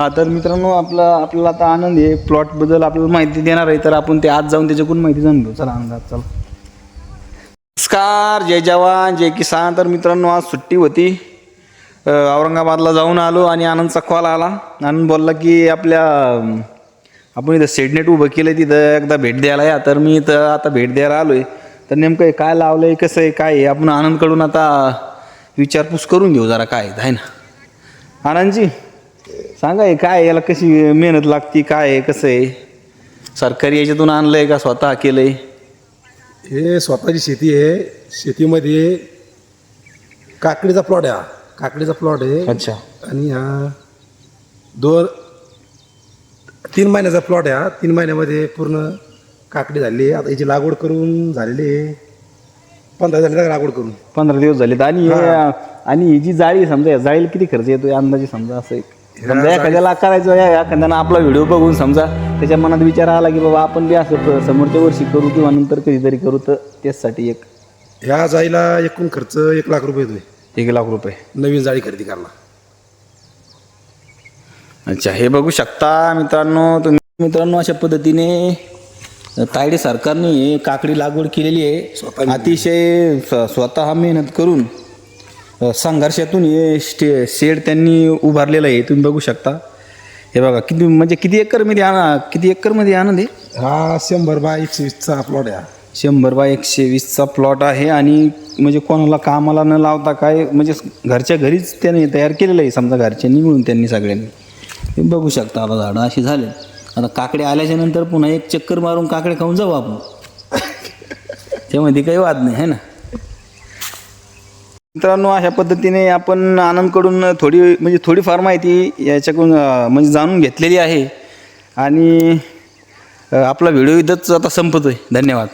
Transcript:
हा तर मित्रांनो आपला आपल्याला आता आनंद आहे. प्लॉटबद्दल आपल्याला माहिती देणार आहे. तर आपण ते आज जाऊन त्याच्याकडून माहिती जाणून घेऊ. चला आनंदात चला. नमस्कार जय जवान जय किसान. तर मित्रांनो आज सुट्टी होती. औरंगाबादला जाऊन आलो आणि आनंदचा कॉल आला. आनंद बोलला की आपल्या आपण इथं सेडनेट उभं केलं तिथं. एकदा भेट द्यायला या. तर मी इथं आता भेट द्यायला आलो आहे तर नेमकं हे काय लावलं आहे कसं आहे काय आहे आपण आनंदकडून आता विचारपूस करून घेऊ जरा काय आहे ना? आनंदजी? सांगा हे काय याला कशी मेहनत लागती? काय आहे? कसं आहे? सरकारी याच्यातून आणलं आहे का? स्वतः केलं आहे हे स्वतःची शेती आहे. शेतीमध्ये काकडीचा प्लॉट आहे हा. काकडीचा प्लॉट आहे. अच्छा. आणि हा दोन तीन महिन्याचा प्लॉट आहे हा. तीन महिन्यामध्ये पूर्ण काकडी झाली आहे. आता याची लागवड करून झालेली आहे. पंधरा झाली लागवड करून. पंधरा दिवस झालेत. आणि हे- आणि ही जी जाळी समजा या जाळीला किती खर्च येतो अंदाजे समजा असं एक. समजा एखाद्याला करायचं या एखाद्यानं आपला व्हिडिओ बघून समजा. त्याच्या मनात विचार आला की बाबा आपण बी असं समोरच्या वर्षी करू किंवा नंतर कधीतरी करू तर त्याचसाठी एक ह्या जाळीला एकूण खर्च एक लाख रुपये येतोय. एक लाख रुपये. नवीन जाळी खरेदी करायला. अच्छा हे बघू शकता मित्रांनो तुम्ही मित्रांनो अशा पद्धतीने तायडे सरकारने काकडी लागवड केलेली आहे. अतिशय स्व- स्वतः मेहनत करून संघर्षातून हे स्टे शेड त्यांनी उभारलेलं आहे तुम्ही बघू शकता. हे बघा किती म्हणजे किती एकरमध्ये आणा किती एकरमध्ये आनंद आहे हा शंभर बाय एकशे वीसचा प्लॉट आहे. शंभर बाय एकशे वीसचा प्लॉट आहे आणि म्हणजे कोणाला कामाला न लावता काय म्हणजे घरच्या घरीच त्याने तयार केलेलं आहे समजा घरच्यांनी मिळून त्यांनी सगळ्यांनी. हे बघू शकता आता झाडं अशी झाले. आता काकडे आल्याच्यानंतर पुन्हा एक चक्कर मारून काकडे खाऊन जाऊ आपण. त्यामध्ये काही वाद नाही है ना? मित्रांनो अशा पद्धतीने आपण आनंदकडून थोडी म्हणजे थोडीफार माहिती याच्याकडून म्हणजे जाणून घेतलेली आहे. आणि आपला व्हिडिओ इथंच आता संपतोय. धन्यवाद.